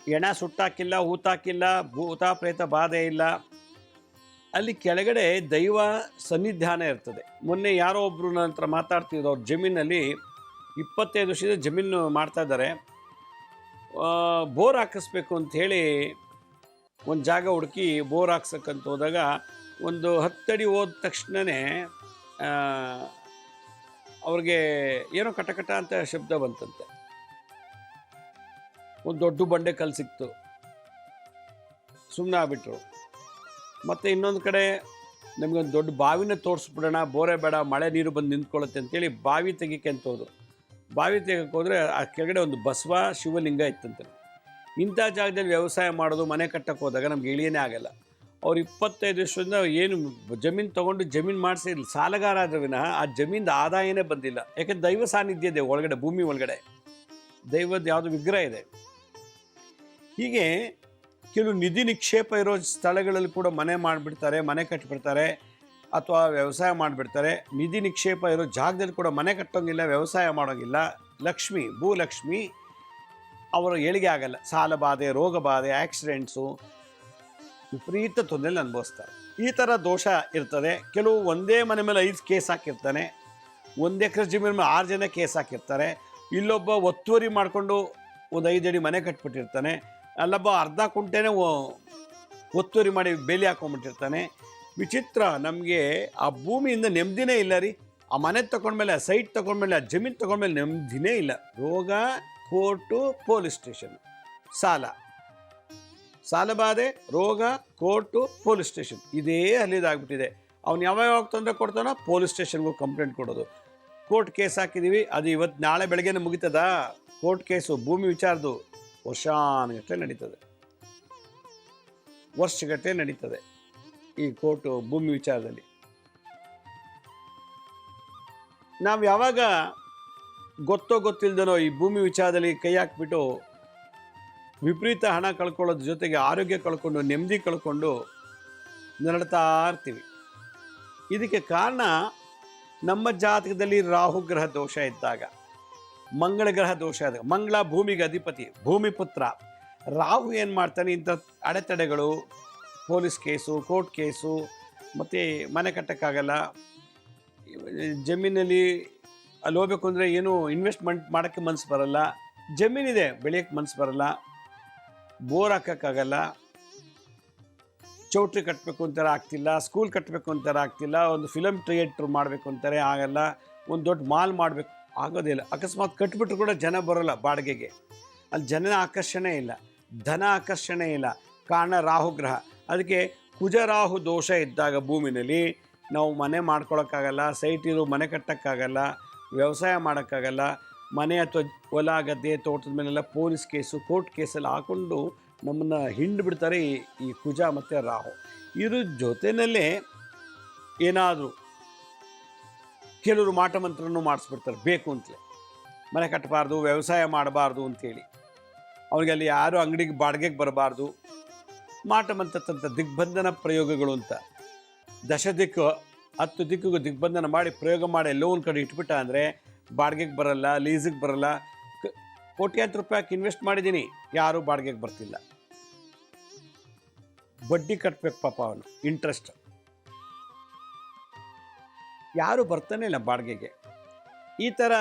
[SPEAKER 1] ಎಣ ಸುಟ್ಟಾಕಿಲ್ಲ ಹೂತಾಕಿಲ್ಲ ಭೂತ, ಪ್ರೇತ ಬಾಧೆ ಇಲ್ಲ ಅಲ್ಲಿ ಕೆಳಗಡೆ ದೈವ ಸನ್ನಿಧಾನ ಇರ್ತದೆ. ಮೊನ್ನೆ ಯಾರೋ ಒಬ್ಬರು ನನ್ನ ಹತ್ರ ಮಾತಾಡ್ತಿದ್ರು ಅವ್ರ ಜಮೀನಲ್ಲಿ ಇಪ್ಪತ್ತೈದು ವರ್ಷದ ಜಮೀನು ಮಾಡ್ತಾ ಇದ್ದಾರೆ. ಬೋರ್ ಹಾಕಿಸ್ಬೇಕು ಅಂತ ಹೇಳಿ ಒಂದು ಜಾಗ ಹುಡುಕಿ ಬೋರ್ ಹಾಕ್ಸಕ್ಕಂತ ಹೋದಾಗ ಒಂದು ಹತ್ತಡಿ ಹೋದ ತಕ್ಷಣವೇ ಅವ್ರಿಗೆ ಏನೋ ಕಟಕಟ ಅಂತ ಶಬ್ದ ಬಂತಂತೆ. ಒಂದು ದೊಡ್ಡ ಬಂಡೆ ಕಲ್ಲು ಸಿಕ್ತು. ಸುಮ್ಮನೆ ಆಗ್ಬಿಟ್ರು. ಮತ್ತು ಇನ್ನೊಂದು ಕಡೆ ನಿಮಗೊಂದು ದೊಡ್ಡ ಬಾವಿನ ತೋರಿಸ್ಬಿಡೋಣ, ಬೋರೆ ಬೇಡ, ಮಳೆ ನೀರು ಬಂದು ನಿಂತ್ಕೊಳ್ಳುತ್ತೆ ಅಂತೇಳಿ ಬಾವಿ ತೆಗಿಕೆ ಅಂತ ಹೋದ್ರು. ಬಾವಿ ತೆಗಕ್ಕೆ ಹೋದರೆ ಆ ಕೆಳಗಡೆ ಒಂದು ಬಸವ ಶಿವಲಿಂಗ ಇತ್ತಂತೆ. ಇಂಥ ಜಾಗದಲ್ಲಿ ವ್ಯವಸಾಯ ಮಾಡೋದು, ಮನೆ ಕಟ್ಟಕ್ಕೆ ಹೋದಾಗ ನಮ್ಗೆ ಇಳಿಯೇ ಆಗಲ್ಲ. ಅವ್ರು ಇಪ್ಪತ್ತೈದು ವರ್ಷದಿಂದ ಏನು ಜಮೀನು ತೊಗೊಂಡು ಜಮೀನು ಮಾಡಿಸಿ, ಸಾಲಗಾರ ಆದ್ರೆ ವಿನಃ ಆ ಜಮೀನ್ದು ಆದಾಯನೇ ಬಂದಿಲ್ಲ. ಯಾಕಂದ್ರೆ ದೈವ ಸಾನ್ನಿಧ್ಯ ಇದೆ ಒಳಗಡೆ, ಭೂಮಿ ಒಳಗಡೆ. ದೈವದ ಯಾವುದು ವಿಗ್ರಹ ಇದೆ. ಹೀಗೆ ಕೆಲವು ನಿಧಿ ನಿಕ್ಷೇಪ ಇರೋ ಸ್ಥಳಗಳಲ್ಲಿ ಕೂಡ ಮನೆ ಮಾಡಿಬಿಡ್ತಾರೆ, ಮನೆ ಕಟ್ಟಿಬಿಡ್ತಾರೆ ಅಥವಾ ವ್ಯವಸಾಯ ಮಾಡಿಬಿಡ್ತಾರೆ. ನಿಧಿ ನಿಕ್ಷೇಪ ಇರೋ ಜಾಗದಲ್ಲಿ ಕೂಡ ಮನೆ ಕಟ್ಟೋಂಗಿಲ್ಲ, ವ್ಯವಸಾಯ ಮಾಡೋಂಗಿಲ್ಲ. ಲಕ್ಷ್ಮಿ, ಭೂಲಕ್ಷ್ಮಿ ಅವರ ಏಳಿಗೆ ಆಗಲ್ಲ. ಸಾಲ ಬಾಧೆ, ರೋಗ ಬಾಧೆ, ಆಕ್ಸಿಡೆಂಟ್ಸು ವಿಪರೀತ ತೊಂದರೆಯಲ್ಲಿ ಅನುಭವಿಸ್ತಾರೆ. ಈ ಥರ ದೋಷ ಇರ್ತದೆ. ಕೆಲವು ಒಂದೇ ಮನೆ ಮೇಲೆ ಐದು ಕೇಸ್ ಹಾಕಿರ್ತಾನೆ. ಒಂದು ಎಕರೆ ಜಮೀನು ಮೇಲೆ ಆರು ಜನ ಕೇಸ್ ಹಾಕಿರ್ತಾರೆ. ಇಲ್ಲೊಬ್ಬ ಒತ್ತುವರಿ ಮಾಡಿಕೊಂಡು ಒಂದು ಐದು ಅಡಿ ಮನೆ ಕಟ್ಬಿಟ್ಟಿರ್ತಾನೆ. ಅಲ್ಲೊಬ್ಬ ಅರ್ಧ ಕುಂಟೆನೇ ಒತ್ತುವರಿ ಮಾಡಿ ಬೇಲಿ ಹಾಕೊಂಡ್ಬಿಟ್ಟಿರ್ತಾನೆ ವಿಚಿತ್ರ ನಮಗೆ ಆ ಭೂಮಿಯಿಂದ ನೆಮ್ಮದಿನೇ ಇಲ್ಲ ರೀ. ಆ ಮನೆ ತಗೊಂಡ್ಮೇಲೆ ಆ ಸೈಟ್ ತಗೊಂಡ್ಮೇಲೆ ಆ ಜಮೀನು ತಗೊಂಡ್ಮೇಲೆ ನೆಮ್ಮದಿನೇ ಇಲ್ಲ. ರೋಗ, ಕೋರ್ಟು, ಪೊಲೀಸ್ ಸ್ಟೇಷನ್. ಸಾಲ. ಸಾಲಬಾಧೆ ರೋಗ, ಕೋರ್ಟು, ಪೊಲೀಸ್ ಸ್ಟೇಷನ್. ಇದೇ ಅಲ್ಲಿದಾಗ್ಬಿಟ್ಟಿದೆ ಅವ್ನು ಯಾವಾಗ ಯಾವಾಗ ತೊಂದರೆ ಕೊಡ್ತಾನೋ ಪೊಲೀಸ್ ಸ್ಟೇಷನ್ಗೂ ಕಂಪ್ಲೇಂಟ್ ಕೊಡೋದು. ಕೋರ್ಟ್ ಕೇಸ್ ಹಾಕಿದ್ದೀವಿ ಅದು ಇವತ್ತು ನಾಳೆ ಬೆಳಗ್ಗೆನೇ ಮುಗಿತದ? ಕೋರ್ಟ್ ಕೇಸು, ಭೂಮಿ ವಿಚಾರದು. ವರ್ಷಾನುಗಟ್ಟಲೆ ನಡೀತದೆ. ವರ್ಷಗಟ್ಟಲೆ ನಡೀತದೆ ಈ ಕೋರ್ಟು ಭೂಮಿ ವಿಚಾರದಲ್ಲಿ. ನಾವು ಯಾವಾಗ ಗೊತ್ತೋ ಗೊತ್ತಿಲ್ದನೋ ಈ ಭೂಮಿ ವಿಚಾರದಲ್ಲಿ ಕೈ ಹಾಕ್ಬಿಟ್ಟು ವಿಪರೀತ ಹಣ ಕಳ್ಕೊಳ್ಳೋದ್ರ ಜೊತೆಗೆ ಆರೋಗ್ಯ ಕಳ್ಕೊಂಡು, ನೆಮ್ಮದಿ ಕಳ್ಕೊಂಡು ನರಳತಾ ಇರ್ತೀವಿ. ಇದಕ್ಕೆ ಕಾರಣ ನಮ್ಮ ಜಾತಕದಲ್ಲಿ ರಾಹುಗ್ರಹ ದೋಷ ಇದ್ದಾಗ. ಮಂಗಳ ಗ್ರಹ ದೋಷ ಅದು. ಮಂಗಳ ಭೂಮಿಗೆ ಅಧಿಪತಿ, ಭೂಮಿ ಪುತ್ರ. ರಾಹು ಏನು ಮಾಡ್ತಾನೆ? ಇಂಥ ಅಡೆತಡೆಗಳು, ಪೊಲೀಸ್ ಕೇಸು, ಕೋರ್ಟ್ ಕೇಸು, ಮತ್ತು ಮನೆ ಕಟ್ಟೋಕ್ಕಾಗಲ್ಲ. ಜಮೀನಲ್ಲಿ ಅಲ್ಲಿ ಹೋಗ್ಬೇಕು ಅಂದರೆ ಏನು ಇನ್ವೆಸ್ಟ್ಮೆಂಟ್ ಮಾಡೋಕ್ಕೆ ಮನಸ್ಸು ಬರಲ್ಲ. ಜಮೀನಿದೆ, ಬೆಳೆಯೋಕ್ಕೆ ಮನಸ್ಸು ಬರಲ್ಲ. ಬೋರ್ ಹಾಕೋಕ್ಕಾಗಲ್ಲ. ಚೌಟ್ರಿ ಕಟ್ಟಬೇಕು ಅಂತಾರೆ ಆಗ್ತಿಲ್ಲ, ಸ್ಕೂಲ್ ಕಟ್ಟಬೇಕು ಅಂತಾರೆ ಆಗ್ತಿಲ್ಲ. ಒಂದು ಫಿಲಮ್ ಥಿಯೇಟ್ರ್ ಮಾಡಬೇಕು ಅಂತಾರೆ, ಆಗಲ್ಲ. ಒಂದು ದೊಡ್ಡ ಮಾಲ್ ಮಾಡಬೇಕು ಆಗೋದಿಲ್ಲ ಅಕಸ್ಮಾತ್ ಕಟ್ಬಿಟ್ರು ಕೂಡ ಜನ ಬರೋಲ್ಲ ಬಾಡಿಗೆಗೆ. ಅಲ್ಲಿ ಜನನ ಆಕರ್ಷಣೆ ಇಲ್ಲ. ಧನ ಆಕರ್ಷಣೆ ಇಲ್ಲ. ಕಾರಣ ರಾಹುಗ್ರಹ ಅದಕ್ಕೆ ಕುಜರಾಹು ದೋಷ ಇದ್ದಾಗ ಭೂಮಿನಲ್ಲಿ ನಾವು ಮನೆ ಮಾಡ್ಕೊಳಕ್ಕಾಗಲ್ಲ ಸೈಟ್ ಇರೋ ಮನೆ ಕಟ್ಟೋಕ್ಕಾಗಲ್ಲ, ವ್ಯವಸಾಯ ಮಾಡೋಕ್ಕಾಗಲ್ಲ, ಮನೆ ಅಥವಾ ಹೊಲ, ಗದ್ದೆ, ತೋಟದ ಮೇಲೆಲ್ಲ ಪೊಲೀಸ್ ಕೇಸು ಕೋರ್ಟ್ ಕೇಸಲ್ಲಿ ಹಾಕ್ಕೊಂಡು ನಮ್ಮನ್ನು ಹಿಂಡು ಬಿಡ್ತಾರೆ ಈ ಈ ಕುಜ ಮತ್ತು ರಾಹು. ಇದ್ರ ಜೊತೆಯಲ್ಲೇ ಏನಾದರೂ ಕೆಲವರು ಮಾಟ ಮಂತ್ರನೂ ಮಾಡಿಸ್ಬಿಡ್ತಾರೆ, ಬೇಕು ಅಂತಲೇ. ಮನೆ ಕಟ್ಟಬಾರ್ದು, ವ್ಯವಸಾಯ ಮಾಡಬಾರ್ದು ಅಂತೇಳಿ. ಅವ್ರಿಗೆ ಅಲ್ಲಿ ಯಾರು ಅಂಗಡಿಗೆ, ಬಾಡಿಗೆಗೆ ಬರಬಾರ್ದು. ಮಾಟ ಮಂತ್ರತಂತ್ರ ದಿಗ್ಬಂಧನ ಪ್ರಯೋಗಗಳು ಅಂತ. ದಶ ದಿಕ್ಕು, ಹತ್ತು ದಿಕ್ಕಿಗೂ ದಿಗ್ಬಂಧನ ಮಾಡಿ ಪ್ರಯೋಗ ಮಾಡಿ ಎಲ್ಲೋ ಒಂದು ಕಡೆ ಇಟ್ಬಿಟ್ಟ ಅಂದರೆ ಬಾಡಿಗೆಗೆ ಬರಲ್ಲ, ಲೀಸಿಗೆ ಬರಲ್ಲ. ಕೋಟ್ಯಾಂತರ ರೂಪಾಯಿ ಇನ್ವೆಸ್ಟ್ ಮಾಡಿದ್ದೀನಿ, ಯಾರೂ ಬಾಡಿಗೆಗೆ ಬರ್ತಿಲ್ಲ. ಬಡ್ಡಿ ಕಟ್ಟಬೇಕು ಪಾಪ ಅವನು ಇಂಟ್ರೆಸ್ಟ್ ಯಾರು ಬರ್ತಾನೆ ಇಲ್ಲ ಬಾಡಿಗೆಗೆ. ಈ ಥರ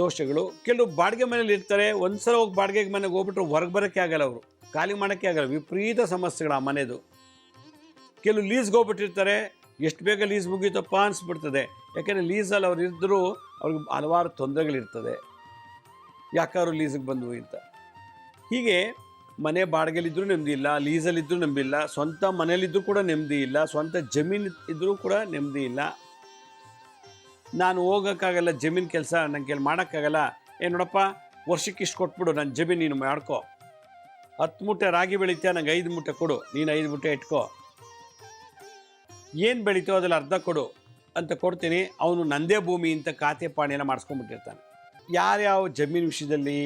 [SPEAKER 1] ದೋಷಗಳು. ಕೆಲವು ಬಾಡಿಗೆ ಮನೇಲಿ ಇರ್ತಾರೆ, ಒಂದ್ಸಲ ಹೋಗಿ ಬಾಡಿಗೆಗೆ ಮನೆಗೆ ಹೋಗ್ಬಿಟ್ರೆ ಹೊರಗೆ ಬರೋಕ್ಕೆ ಆಗಲ್ಲ ಅವರು. ಖಾಲಿ ಮಾಡೋಕ್ಕೆ ಆಗಲ್ಲ, ವಿಪರೀತ ಸಮಸ್ಯೆಗಳು ಆ ಮನೆದು. ಕೆಲವು ಲೀಸ್ಗೆ ಹೋಗ್ಬಿಟ್ಟಿರ್ತಾರೆ, ಎಷ್ಟು ಬೇಗ ಲೀಸ್ ಮುಗಿಯುತ್ತಪ್ಪ ಅನಿಸ್ಬಿಡ್ತದೆ. ಯಾಕೆಂದರೆ ಲೀಸಲ್ಲಿ ಅವ್ರು ಇದ್ದರೂ ಅವ್ರಿಗೆ ಹಲವಾರು ತೊಂದರೆಗಳಿರ್ತದೆ. ಯಾಕಾದ್ರು ಲೀಸಿಗೆ ಬಂದವು ಅಂತ. ಹೀಗೆ ಮನೆ ಬಾಡಿಗೆಲಿದ್ದರೂ ನೆಮ್ಮದಿ ಇಲ್ಲ ಲೀಸಲ್ಲಿದ್ದರೂ ನೆಮ್ಮದಿ ಇಲ್ಲ, ಸ್ವಂತ ಮನೇಲಿದ್ದರೂ ಕೂಡ ನೆಮ್ಮದಿ ಇಲ್ಲ, ಸ್ವಂತ ಜಮೀನು ಇದ್ದರೂ ಕೂಡ ನೆಮ್ಮದಿ ಇಲ್ಲ. ನಾನು ಹೋಗೋಕ್ಕಾಗಲ್ಲ, ಜಮೀನು ಕೆಲಸ ನನಗೆ ಕೆಲ ಮಾಡೋಕ್ಕಾಗಲ್ಲ. ಏ ನೋಡಪ್ಪ, ವರ್ಷಕ್ಕೆ ಇಷ್ಟು ಕೊಟ್ಬಿಡು ನನ್ನ ಜಮೀನು ನೀನು ಮಾಡ್ಕೊ. ಹತ್ತು ಮೂಟೆ ರಾಗಿ ಬೆಳಿತೀಯ, ನಂಗೆ ಐದು ಮೂಟೆ ಕೊಡು. ನೀನು ಐದು ಮೂಟೆ ಇಟ್ಕೋ. ಏನು ಬೆಳಿತೋ ಅದ್ರಲ್ಲಿ ಅರ್ಧ ಕೊಡು ಅಂತ ಕೊಡ್ತೀನಿ. ಅವನು ನಂದೇ ಭೂಮಿ ಅಂತ ಖಾತೆ ಪಾಣಿಯನ್ನು ಮಾಡಿಸ್ಕೊಂಡ್ಬಿಟ್ಟಿರ್ತಾನೆ ಯಾರ್ಯಾವ ಜಮೀನು ವಿಷಯದಲ್ಲಿ,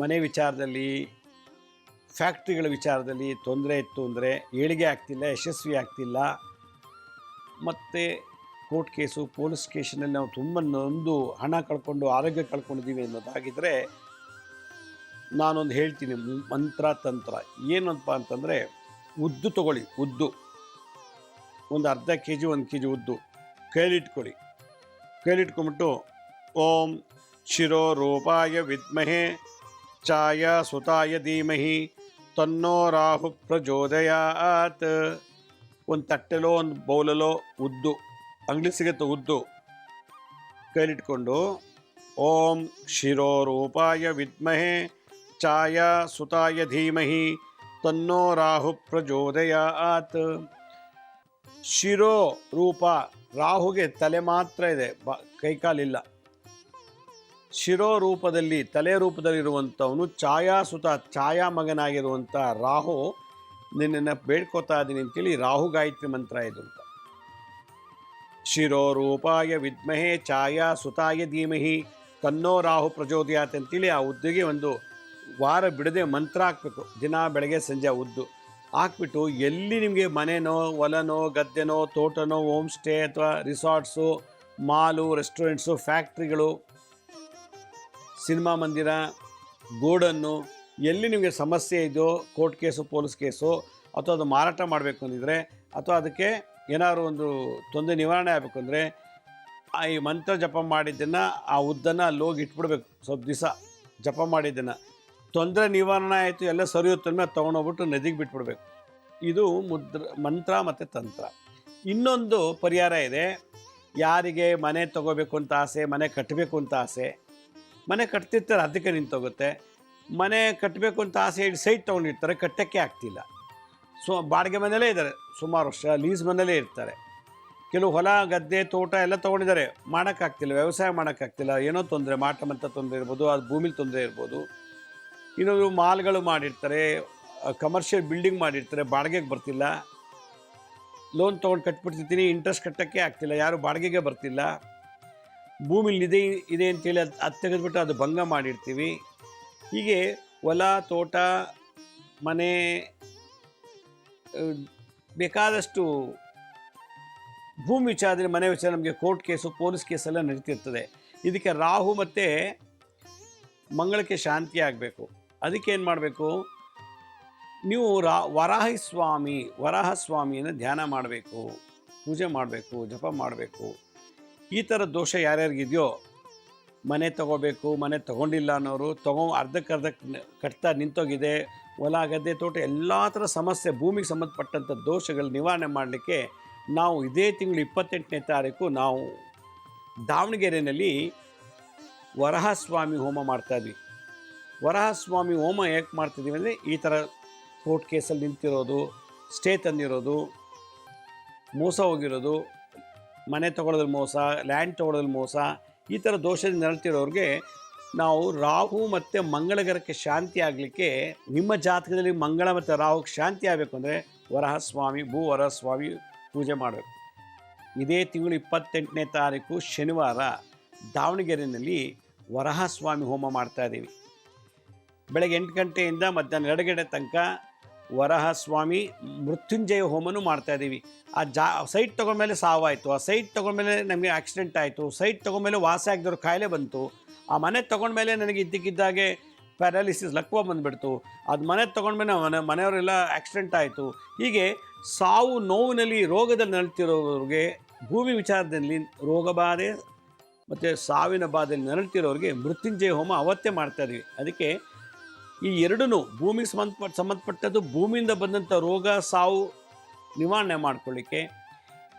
[SPEAKER 1] ಮನೆ ವಿಚಾರದಲ್ಲಿ, ಫ್ಯಾಕ್ಟ್ರಿಗಳ ವಿಚಾರದಲ್ಲಿ ತೊಂದರೆ ಇತ್ತು ಅಂದರೆ ಏಳಿಗೆ ಆಗ್ತಿಲ್ಲ, ಯಶಸ್ವಿ ಆಗ್ತಿಲ್ಲ, ಮತ್ತು ಕೋರ್ಟ್ ಕೇಸು ಪೊಲೀಸ್ ಸ್ಟೇಷನಲ್ಲಿ ನಾವು ತುಂಬ ನೊಂದು ಹಣ ಕಳ್ಕೊಂಡು ಆರೋಗ್ಯ ಕಳ್ಕೊಂಡಿದ್ದೀವಿ ಅನ್ನೋದಾಗಿದ್ದರೆ ನಾನೊಂದು ಹೇಳ್ತೀನಿ, ಮಂತ್ರ ತಂತ್ರ. ಏನಪ್ಪ ಅಂತಂದರೆ ಉದ್ದು ತಗೊಳ್ಳಿ, ಉದ್ದು. ಒಂದು ಅರ್ಧ ಕೆ ಜಿ ಒಂದು ಕೆ ಜಿ ಉದ್ದು. ಕೈಲಿಟ್ಕೊಳ್ಳಿ. ಕೈಲಿಟ್ಕೊಂಬಿಟ್ಟು ಓಂ ಶಿರೋ ರೂಪಾಯ ವಿದ್ಮಹೆ ಚಾಯ ಸುತಾಯ ಧೀಮಹಿ ತನ್ನೋ ರಾಹು ಪ್ರಚೋದಯಾತ್. ಒಂದು ತಟ್ಟೆಲೋ, ಒಂದು ಬೌಲಲೋ ಉದ್ದು. ಅಂಗಡಿ ತೆಗೆದು ಕೈಲಿಟ್ಕೊಂಡು, ಓಂ ಶಿರೋ ರೂಪಾಯ ವಿದ್ಮಹೆ ಛಾಯ ಸುತಾಯ ಧೀಮಹಿ ತನ್ನೋ ರಾಹು ಪ್ರಚೋದಯಾತ್. ಶಿರೋ ರೂಪ ರಾಹುಗೆ ತಲೆ ಮಾತ್ರ ಇದೆ, ಬ, ಕೈಕಾಲಿಲ್ಲ. ಶಿರೋ ರೂಪದಲ್ಲಿ ತಲೆ ರೂಪದಲ್ಲಿರುವಂಥವನು ಛಾಯಾಸುತ ಛಾಯಾ ಮಗನಾಗಿರುವಂಥ ರಾಹು ನಿನ್ನನ್ನು ಬೇಡ್ಕೋತಾ ಇದ್ದೀನಿ ಅಂತೇಳಿ ರಾಹು ಗಾಯತ್ರಿ ಮಂತ್ರ ಇದು ಶಿರೋರೂಪಾಯ ವಿದ್ಮಹೆ ಛಾಯಾ ಸುತಾಯ ಧೀಮಹಿ ತನ್ನೋ ರಾಹು ಪ್ರಚೋದಯಾತ್ ಅಂತೇಳಿ ಆ ಉದ್ದಿಗೆ ಒಂದು ವಾರ ಬಿಡದೆ ಮಂತ್ರ ಹಾಕ್ಬೇಕು. ದಿನ ಬೆಳಗ್ಗೆ ಸಂಜೆ ಉದ್ದು. ಹಾಕ್ಬಿಟ್ಟು ಎಲ್ಲಿ ನಿಮಗೆ ಮನೆನೋ, ಹೊಲನೋ, ಗದ್ದೆನೋ, ತೋಟನೋ, ಹೋಮ್ ಸ್ಟೇ ಅಥವಾ ರಿಸಾರ್ಟ್ಸು, ಮಾಲು, ರೆಸ್ಟೋರೆಂಟ್ಸು, ಫ್ಯಾಕ್ಟ್ರಿಗಳು, ಸಿನಿಮಾ ಮಂದಿರ ಗೋಡನ್ನು ಎಲ್ಲಿ ನಿಮಗೆ ಸಮಸ್ಯೆ ಇದೆಯೋ, ಕೋರ್ಟ್ ಕೇಸು, ಪೊಲೀಸ್ ಕೇಸು, ಅಥವಾ ಅದು ಮಾರಾಟ ಮಾಡಬೇಕು ಅಂದಿದ್ರೆ, ಅಥವಾ ಅದಕ್ಕೆ ಏನಾದ್ರು ಒಂದು ತೊಂದರೆ ನಿವಾರಣೆ ಆಗಬೇಕು ಅಂದರೆ ಆ ಈ ಮಂತ್ರ ಜಪ ಮಾಡಿದ್ದನ್ನು, ಆ ಉದ್ದನ್ನು ಅಲ್ಲಿ ಹೋಗಿ ಇಟ್ಬಿಡ್ಬೇಕು. ಸ್ವಲ್ಪ ದಿವಸ ಜಪ ಮಾಡಿದ್ದನ್ನು. ತೊಂದರೆ ನಿವಾರಣೆ ಆಯಿತು, ಎಲ್ಲ ಸರಿಯುತ್ತೆ ಮೇಲೆ ತೊಗೊಂಡೋಗ್ಬಿಟ್ಟು ನದಿಗೆ ಬಿಟ್ಬಿಡ್ಬೇಕು. ಇದು ಮುದ್ರ, ಮಂತ್ರ ಮತ್ತು ತಂತ್ರ. ಇನ್ನೊಂದು ಪರಿಹಾರ ಇದೆ. ಯಾರಿಗೆ ಮನೆ ತಗೋಬೇಕು ಅಂತ ಆಸೆ, ಮನೆ ಕಟ್ಟಬೇಕು ಅಂತ ಆಸೆ, ಮನೆ ಕಟ್ತಿರ್ತಾರೆ, ಅದಕ್ಕೆ ನಿಂತೋಗುತ್ತೆ. ಮನೆ ಕಟ್ಟಬೇಕು ಅಂತ ಆಸೆ ಇಟ್ಟು ಸೈಟ್ ತೊಗೊಂಡಿರ್ತಾರೆ, ಕಟ್ಟೋಕ್ಕೆ ಆಗ್ತಿಲ್ಲ. ಸೊ ಬಾಡಿಗೆ ಮನೆಯಲ್ಲೇ ಇದ್ದಾರೆ. ಸುಮಾರು ವರ್ಷ ಲೀಸ್ ಮನೆಯಲ್ಲೇ ಇರ್ತಾರೆ. ಕೆಲವು ಹೊಲ, ಗದ್ದೆ, ತೋಟ ಎಲ್ಲ ತೊಗೊಂಡಿದ್ದಾರೆ. ಮಾಡೋಕ್ಕಾಗ್ತಿಲ್ಲ, ವ್ಯವಸಾಯ ಮಾಡೋಕ್ಕಾಗ್ತಿಲ್ಲ. ಏನೋ ತೊಂದರೆ, ಮಾಟ ಮಂತ ತೊಂದರೆ ಇರ್ಬೋದು, ಅದು ಭೂಮಿಲಿ ತೊಂದರೆ ಇರ್ಬೋದು. ಇನ್ನೊಂದು ಮಾಲ್ಗಳು ಮಾಡಿರ್ತಾರೆ ಕಮರ್ಷಿಯಲ್ ಬಿಲ್ಡಿಂಗ್ ಮಾಡಿರ್ತಾರೆ, ಬಾಡಿಗೆಗೆ ಬರ್ತಿಲ್ಲ. ಲೋನ್ ತೊಗೊಂಡು ಕಟ್ಬಿಡ್ತಿರ್ತೀನಿ ಇಂಟ್ರೆಸ್ಟ್ ಕಟ್ಟೋಕ್ಕೆ ಆಗ್ತಿಲ್ಲ, ಯಾರು ಬಾಡಿಗೆಗೆ ಬರ್ತಿಲ್ಲ. ಭೂಮಿಲಿ ಇದೆ ಇದೆ ಅಂತೇಳಿ ಅದು ಅದು ತೆಗೆದುಬಿಟ್ಟು ಅದು ಭಂಗ ಮಾಡಿರ್ತೀವಿ. ಹೀಗೆ ಹೊಲ, ತೋಟ, ಮನೆ ಬೇಕಾದಷ್ಟು ಭೂಮಿ ವಿಚಾರದಲ್ಲಿ ಮನೆ ವಿಚಾರ ನಮಗೆ ಕೋರ್ಟ್ ಕೇಸು, ಪೊಲೀಸ್ ಕೇಸೆಲ್ಲ ನಡೀತಿರ್ತದೆ. ಇದಕ್ಕೆ ರಾಹು ಮತ್ತು ಮಂಗಳಕ್ಕೆ ಶಾಂತಿ ಆಗಬೇಕು. ಅದಕ್ಕೆ ಏನು ಮಾಡಬೇಕು? ನೀವು ರಾ, ವರಾಹಿ ಸ್ವಾಮಿ, ವರಾಹ ಸ್ವಾಮಿಯನ್ನು ಧ್ಯಾನ ಮಾಡಬೇಕು, ಪೂಜೆ ಮಾಡಬೇಕು, ಜಪ ಮಾಡಬೇಕು. ಈ ಥರ ದೋಷ ಯಾರ್ಯಾರಿಗಿದೆಯೋ, ಮನೆ ತಗೋಬೇಕು, ಮನೆ ತಗೊಂಡಿಲ್ಲ ಅನ್ನೋರು, ತಗೋ ಅರ್ಧಕ್ಕರ್ಧಕ್ಕೆ ಕಟ್ತಾ ನಿಂತೋಗಿದೆ ಹೊಲ, ಗದ್ದೆ, ತೋಟ ಎಲ್ಲ ಥರ ಸಮಸ್ಯೆ, ಭೂಮಿಗೆ ಸಂಬಂಧಪಟ್ಟಂಥ ದೋಷಗಳು ನಿವಾರಣೆ ಮಾಡಲಿಕ್ಕೆ ನಾವು ಇದೇ ತಿಂಗಳು ಇಪ್ಪತ್ತೆಂಟನೇ ತಾರೀಕು ನಾವು ದಾವಣಗೆರೆಯಲ್ಲಿ ವರಹಸ್ವಾಮಿ ಹೋಮ ಮಾಡ್ತಾ ಇದ್ವಿ. ವರಹಸ್ವಾಮಿ ಹೋಮ ಯಾಕೆ ಮಾಡ್ತಿದ್ದೀವಿ ಅಂದರೆ ಈ ಥರ ಕೋರ್ಟ್ ಕೇಸಲ್ಲಿ ನಿಂತಿರೋದು, ಸ್ಟೇ ತಂದಿರೋದು, ಮೋಸ ಹೋಗಿರೋದು, ಮನೆ ತೊಗೊಳೋದ್ರಲ್ಲಿ ಮೋಸ, ಲ್ಯಾಂಡ್ ತೊಗೊಳೋದ್ರಲ್ಲಿ ಮೋಸ, ಈ ಥರ ದೋಷದಿಂದ ನರಳ್ತಿರೋರಿಗೆ ನಾವು ರಾಹು ಮತ್ತು ಮಂಗಳಗರಕ್ಕೆ ಶಾಂತಿ ಆಗಲಿಕ್ಕೆ ನಿಮ್ಮ ಜಾತಕದಲ್ಲಿ ಮಂಗಳ ಮತ್ತು ರಾಹುಗೆ ಶಾಂತಿ ಆಗಬೇಕು ಅಂದರೆ ವರಹಸ್ವಾಮಿ, ಭೂ ವರಹಸ್ವಾಮಿ ಪೂಜೆ ಮಾಡಬೇಕು. ಇದೇ ತಿಂಗಳು ಇಪ್ಪತ್ತೆಂಟನೇ ತಾರೀಕು ಶನಿವಾರ ದಾವಣಗೆರೆಯಲ್ಲಿ ವರಹಸ್ವಾಮಿ ಹೋಮ ಮಾಡ್ತಾಯಿದ್ದೀವಿ ಬೆಳಗ್ಗೆ ಎಂಟು ಗಂಟೆಯಿಂದ ಮಧ್ಯಾಹ್ನ ಎರಡು ಗಂಟೆ ತನಕ ವರಹಸ್ವಾಮಿ ಮೃತ್ಯುಂಜಯ ಹೋಮನೂ ಮಾಡ್ತಾಯಿದ್ದೀವಿ ಆ ಜಾ ಸೈಟ್ ತೊಗೊಂಡ್ಮೇಲೆ ಸಾವಾಯಿತು, ಆ ಸೈಟ್ ತೊಗೊಂಡ್ಮೇಲೆ ನಮಗೆ ಆಕ್ಸಿಡೆಂಟ್ ಆಯಿತು, ಸೈಟ್ ತೊಗೊಂಡ್ಮೇಲೆ ವಾಸಿ ಆಗದಿರೋ ಕಾಯಿಲೆ ಬಂತು ಆ ಮನೆ ತೊಗೊಂಡ್ಮೇಲೆ ನನಗೆ ಇದ್ದಕ್ಕಿದ್ದಾಗೆ ಪ್ಯಾರಾಲಿಸಿಸ್ ಲಕ್ವ ಬಂದುಬಿಡ್ತು. ಅದು ಮನೆ ತೊಗೊಂಡ್ಮೇಲೆ ಮನೆ, ಮನೆಯವರೆಲ್ಲ ಆಕ್ಸಿಡೆಂಟ್ ಆಯಿತು. ಹೀಗೆ ಸಾವು ನೋವಿನಲ್ಲಿ, ರೋಗದಲ್ಲಿ ನರಳ್ತಿರೋರಿಗೆ, ಭೂಮಿ ವಿಚಾರದಲ್ಲಿ ರೋಗ ಬಾಧೆ ಮತ್ತು ಸಾವಿನ ಬಾಧೆಯಲ್ಲಿ ನರಳ್ತಿರೋರಿಗೆ ಮೃತ್ಯುಂಜಯ ಹೋಮ ಅವತ್ತೇ ಮಾಡ್ತಾ ಇದ್ವಿ. ಅದಕ್ಕೆ ಈ ಎರಡೂ ಭೂಮಿಗೆ ಸಂಬಂಧಪಟ್ಟ, ಸಂಬಂಧಪಟ್ಟದ್ದು ಭೂಮಿಯಿಂದ ಬಂದಂಥ ರೋಗ, ಸಾವು ನಿವಾರಣೆ ಮಾಡ್ಕೊಳ್ಳಿಕ್ಕೆ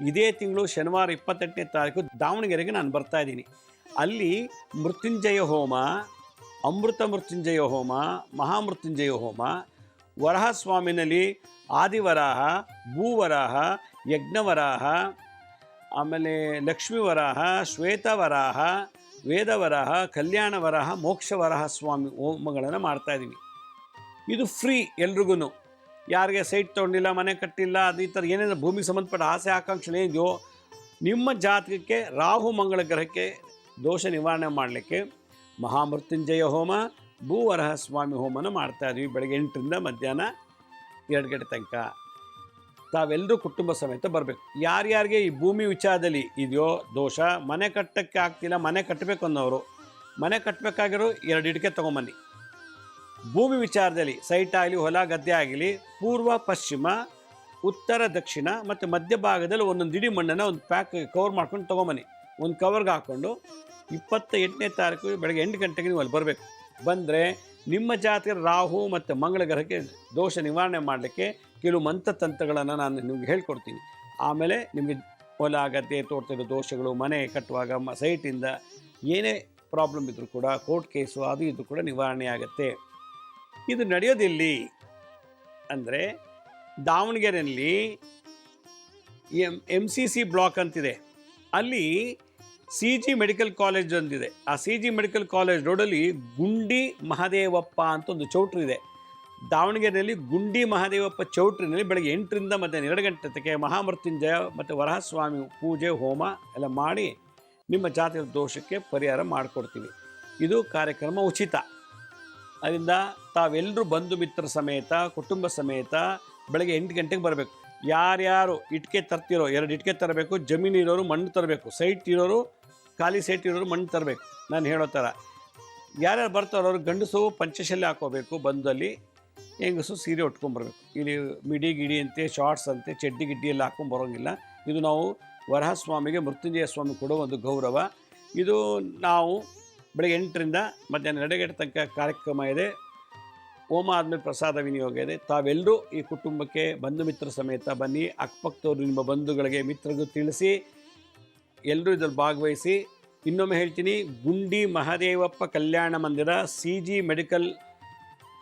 [SPEAKER 1] ಇದೇ ತಿಂಗಳು ಶನಿವಾರ ಇಪ್ಪತ್ತೆಂಟನೇ ತಾರೀಕು ದಾವಣಗೆರೆಗೆ ನಾನು ಬರ್ತಾ ಇದ್ದೀನಿ. ಅಲ್ಲಿ ಮೃತ್ಯುಂಜಯ ಹೋಮ, ಅಮೃತ ಮೃತ್ಯುಂಜಯ ಹೋಮ, ಮಹಾಮೃತ್ಯುಂಜಯ ಹೋಮ, ವರಹಸ್ವಾಮಿನಲ್ಲಿ ಆದಿವರಾಹ, ಭೂವರಾಹ, ಯಜ್ಞವರಾಹ, ಆಮೇಲೆ ಲಕ್ಷ್ಮೀವರಾಹ, ಶ್ವೇತವರಾಹ, ವೇದವರಾಹ, ಕಲ್ಯಾಣವರಾಹ, ಮೋಕ್ಷವರಾಹ ಸ್ವಾಮಿ ಹೋಮಗಳನ್ನು ಮಾಡ್ತಾ ಇದ್ದೀವಿ ಇದು ಫ್ರೀ ಎಲ್ರಿಗೂ ಯಾರಿಗೆ ಸೈಟ್ ತೊಗೊಂಡಿಲ್ಲ, ಮನೆ ಕಟ್ಟಿಲ್ಲ, ಅದು ಈ ಥರ ಏನೇನು ಭೂಮಿ ಸಂಬಂಧಪಟ್ಟ ಆಸೆ ಆಕಾಂಕ್ಷೆ ಏನಿದೆಯೋ ನಿಮ್ಮ ಜಾತಕಕ್ಕೆ ರಾಹು ಮಂಗಳ ಗ್ರಹಕ್ಕೆ ದೋಷ ನಿವಾರಣೆ ಮಾಡಲಿಕ್ಕೆ ಮಹಾಮೃತ್ಯುಂಜಯ ಹೋಮ, ಭೂವರಹ ಸ್ವಾಮಿ ಹೋಮನ ಮಾಡ್ತಾ ಇದ್ವಿ ಬೆಳಗ್ಗೆ ಎಂಟರಿಂದ ಮಧ್ಯಾಹ್ನ ಎರಡು ಗಂಟೆ ತನಕ. ತಾವೆಲ್ಲರೂ ಕುಟುಂಬ ಸಮೇತ ಬರಬೇಕು. ಯಾರ್ಯಾರಿಗೆ ಈ ಭೂಮಿ ವಿಚಾರದಲ್ಲಿ ಇದೆಯೋ ದೋಷ, ಮನೆ ಕಟ್ಟಕ್ಕೆ ಆಗ್ತಿಲ್ಲ, ಮನೆ ಕಟ್ಟಬೇಕು ಅನ್ನೋರು, ಮನೆ ಕಟ್ಟಬೇಕಾಗಿರೋ ಎರಡು ಇಟ್ಕೆ ತೊಗೊಂಬನ್ನಿ. ಭೂಮಿ ವಿಚಾರದಲ್ಲಿ ಸೈಟ್ ಆಗಲಿ, ಹೊಲ ಗದ್ದೆ ಆಗಲಿ, ಪೂರ್ವ, ಪಶ್ಚಿಮ, ಉತ್ತರ, ದಕ್ಷಿಣ ಮತ್ತು ಮಧ್ಯಭಾಗದಲ್ಲಿ ಒಂದೊಂದು ಇಡೀ ಮಣ್ಣನ್ನು ಒಂದು ಪ್ಯಾಕ್ ಕವರ್ ಮಾಡ್ಕೊಂಡು ತೊಗೊಂಬನ್ನಿ. ಒಂದು ಕವರ್ಗೆ ಹಾಕ್ಕೊಂಡು ಇಪ್ಪತ್ತ ಎಂಟನೇ ತಾರೀಕು ಬೆಳಗ್ಗೆ ಎಂಟು ಗಂಟೆಗೆ ನೀವು ಅಲ್ಲಿ ಬರಬೇಕು. ಬಂದರೆ ನಿಮ್ಮ ಜಾತಿಯ ರಾಹು ಮತ್ತು ಮಂಗಳ ಗ್ರಹಕ್ಕೆ ದೋಷ ನಿವಾರಣೆ ಮಾಡಲಿಕ್ಕೆ ಕೆಲವು ಮಂತ್ರತಂತ್ರಗಳನ್ನು ನಾನು ನಿಮ್ಗೆ ಹೇಳ್ಕೊಡ್ತೀನಿ. ಆಮೇಲೆ ನಿಮಗೆ ಹೊಲ ಗದ್ದೆ ತೋಟದ ದೋಷಗಳು, ಮನೆ ಕಟ್ಟುವಾಗ ಮ ಸೈಟಿಂದ ಏನೇ ಪ್ರಾಬ್ಲಮ್ ಇದ್ದರೂ ಕೂಡ ಕೋರ್ಟ್ ಕೇಸು ಅದು ಇದು ಕೂಡ ನಿವಾರಣೆ ಆಗುತ್ತೆ. ಇದು ನಡೆಯೋದಿಲ್ಲಿ ಅಂದರೆ ದಾವಣಗೆರೆಯಲ್ಲಿ M M C C block ಅಂತಿದೆ. ಅಲ್ಲಿ ಸಿ ಜಿ ಮೆಡಿಕಲ್ ಕಾಲೇಜ್ ಒಂದಿದೆ. ಆ ಸಿ ಜಿ ಮೆಡಿಕಲ್ ಕಾಲೇಜ್ ರೋಡಲ್ಲಿ ಗುಂಡಿ ಮಹದೇವಪ್ಪ ಅಂತ ಒಂದು ಚೌಟ್ರಿ ಇದೆ. ದಾವಣಗೆರೆಯಲ್ಲಿ ಗುಂಡಿ ಮಹಾದೇವಪ್ಪ ಚೌಟ್ರಿನಲ್ಲಿ ಬೆಳಗ್ಗೆ ಎಂಟರಿಂದ ಮಧ್ಯಾಹ್ನ ಎರಡು ಗಂಟೆ ತನಕ ಮಹಾಮೃತ್ಯುಂಜಯ ಮತ್ತು ವರಹಸ್ವಾಮಿ ಪೂಜೆ, ಹೋಮ ಎಲ್ಲ ಮಾಡಿ ನಿಮ್ಮ ಜಾತಿಯ ದೋಷಕ್ಕೆ ಪರಿಹಾರ ಮಾಡಿಕೊಡ್ತೀವಿ. ಇದು ಕಾರ್ಯಕ್ರಮ ಉಚಿತ. ಅದರಿಂದ ತಾವೆಲ್ಲರೂ ಬಂಧು ಮಿತ್ರ ಸಮೇತ, ಕುಟುಂಬ ಸಮೇತ ಬೆಳಗ್ಗೆ ಎಂಟು ಗಂಟೆಗೆ ಬರಬೇಕು. ಯಾರ್ಯಾರು ಇಟ್ಕೆ ತರ್ತಿರೋ, ಎರಡು ಇಟ್ಕೆ ತರಬೇಕು ಜಮೀನು ಇರೋರು ಮಣ್ಣು ತರಬೇಕು, ಸೈಟ್ ಇರೋರು ಖಾಲಿ ಸೇಟ್ ಇರೋರು ಮಣ್ಣು ತರಬೇಕು. ನಾನು ಹೇಳೋ ಥರ. ಯಾರ್ಯಾರು ಬರ್ತಾರೋ ಅವ್ರು ಗಂಡಸು ಪಂಚಶಲ್ಯ ಹಾಕೋಬೇಕು ಬಂದಲ್ಲಿ, ಹೆಂಗಸು ಸೀರೆ ಉಟ್ಕೊಂಬರ್ಬೇಕು ಇಲ್ಲಿ ಮಿಡಿ ಗಿಡಿ ಅಂತೆ ಶಾರ್ಟ್ಸ್ ಅಂತೆ, ಚಡ್ಡಿ ಗಿಡ್ಡಿ ಎಲ್ಲ ಹಾಕೊಂಬರೋಂಗಿಲ್ಲ ಇದು ನಾವು ವರಹಸ್ವಾಮಿಗೆ ಮೃತ್ಯುಂಜಯ ಸ್ವಾಮಿ ಕೊಡೋ ಒಂದು ಗೌರವ. ಇದು ನಾವು ಬೆಳಗ್ಗೆ ಎಂಟರಿಂದ ಮಧ್ಯಾಹ್ನ ಎರಡು ಗಂಟೆ ತನಕ ಕಾರ್ಯಕ್ರಮ ಇದೆ. ಹೋಮ ಆದಮೇಲೆ ಪ್ರಸಾದ ವಿನಿಯೋಗ ಇದೆ. ತಾವೆಲ್ಲರೂ ಈ ಕುಟುಂಬಕ್ಕೆ ಬಂಧು ಮಿತ್ರ ಸಮೇತ ಬನ್ನಿ. ಅಕ್ಕಪಕ್ಕದವರು ನಿಮ್ಮ ಬಂಧುಗಳಿಗೆ ಮಿತ್ರರಿಗೂ ತಿಳಿಸಿ. ಎಲ್ಲರೂ ಇದರಲ್ಲಿ ಭಾಗವಹಿಸಿ ಇನ್ನೊಮ್ಮೆ ಹೇಳ್ತೀನಿ Gundi Mahadevappa Kalyana Mandira C G medical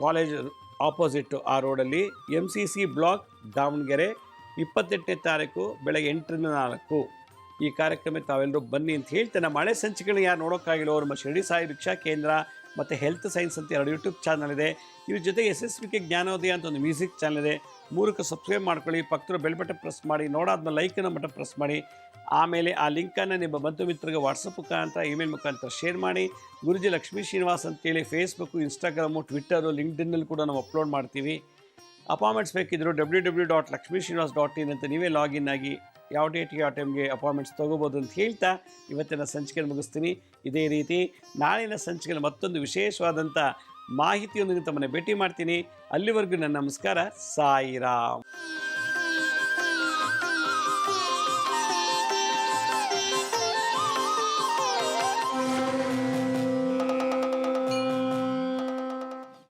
[SPEAKER 1] college opposite ಆ ರೋಡಲ್ಲಿ M C C block Davangere ಇಪ್ಪತ್ತೆಂಟನೇ ತಾರೀಕು ಬೆಳಗ್ಗೆ ಎಂಟರಿಂದ ನಾಲ್ಕು. ಈ ಕಾರ್ಯಕ್ರಮಕ್ಕೆ ತಾವೆಲ್ಲರೂ ಬನ್ನಿ ಅಂತ ಹೇಳ್ತೇನೆ ಮಳೆ ಸಂಚಿಕೆಗಳನ್ನ ಯಾರು ನೋಡೋಕ್ಕಾಗಿಲ್ಲ ನಮ್ಮ ಶಿರಡಿ ಸಾಯಿ ಭಿಕ್ಷಾ ಕೇಂದ್ರ ಮತ್ತು ಹೆಲ್ತ್ ಸೈನ್ಸ್ ಅಂತ ಎರಡು ಯೂಟ್ಯೂಬ್ ಚಾನಲ್ ಇದೆ. ಇದ್ರ ಜೊತೆಗೆ ಎಸ್ ಎಸ್ ಬಿ ಕೆ ಜ್ಞಾನೋದಯ ಅಂತ ಒಂದು ಮ್ಯೂಸಿಕ್ ಚಾನಲ್ ಇದೆ. ಮೂರಕ್ಕೆ ಸಬ್ಸ್ಕ್ರೈಬ್ ಮಾಡ್ಕೊಳ್ಳಿ ಪಕ್ಕದ ಬೆಲ್ ಬಟನ್ ಪ್ರೆಸ್ ಮಾಡಿ, ನೋಡಾದ್ಮೇಲೆ ಲೈಕನ್ನ ಬಟನ್ ಪ್ರೆಸ್ ಮಾಡಿ. ಆಮೇಲೆ ಆ ಲಿಂಕನ್ನು ನಿಮ್ಮ ಬಂಧು ಮಿತ್ರರಿಗೆ ವಾಟ್ಸಪ್ ಮುಖಾಂತರ ಇಮೇಲ್ ಮುಖಾಂತರ ಶೇರ್ ಮಾಡಿ. ಗುರುಜಿ ಲಕ್ಷ್ಮೀ ಶ್ರೀನಿವಾಸ್ ಅಂತೇಳಿ ಫೇಸ್ಬುಕ್ಕು ಇನ್ಸ್ಟಾಗ್ರಾಮು ಟ್ವಿಟ್ಟರು ಲಿಂಕ್ಡಿನ್ನಲ್ಲಿ ಕೂಡ ನಾವು ಅಪ್ಲೋಡ್ ಮಾಡ್ತೀವಿ. ಅಪಾಯಿಂಟ್ಮೆಂಟ್ಸ್ ಬೇಕಿದ್ದರೂ W W dot Lakshmi Srinivas dot in ಅಂತ ನೀವೇ ಲಾಗಿನ್ ಆಗಿ ಯಾವ ಡೇಟ್ಗೆ ಯಾವ ಟೈಮ್ಗೆ ಅಪಾಯಿಂಟ್ಮೆಂಟ್ಸ್ ತೊಗೋಬೋದು ಅಂತ ಹೇಳ್ತಾ ಇವತ್ತಿನ ಸಂಚಿಕೆ ಮುಗಿಸ್ತೀನಿ. ಇದೇ ರೀತಿ ನಾಳಿನ ಸಂಚಿಕೆಯಲ್ಲಿ ಮತ್ತೊಂದು ವಿಶೇಷವಾದಂಥ ಮಾಹಿತಿಯೊಂದಿಗೆ ತಮ್ಮನ್ನು ಭೇಟಿ ಮಾಡ್ತೀನಿ. ಅಲ್ಲಿವರೆಗೂ ನನ್ನ ನಮಸ್ಕಾರ. ಸಾಯಿರಾಮ್.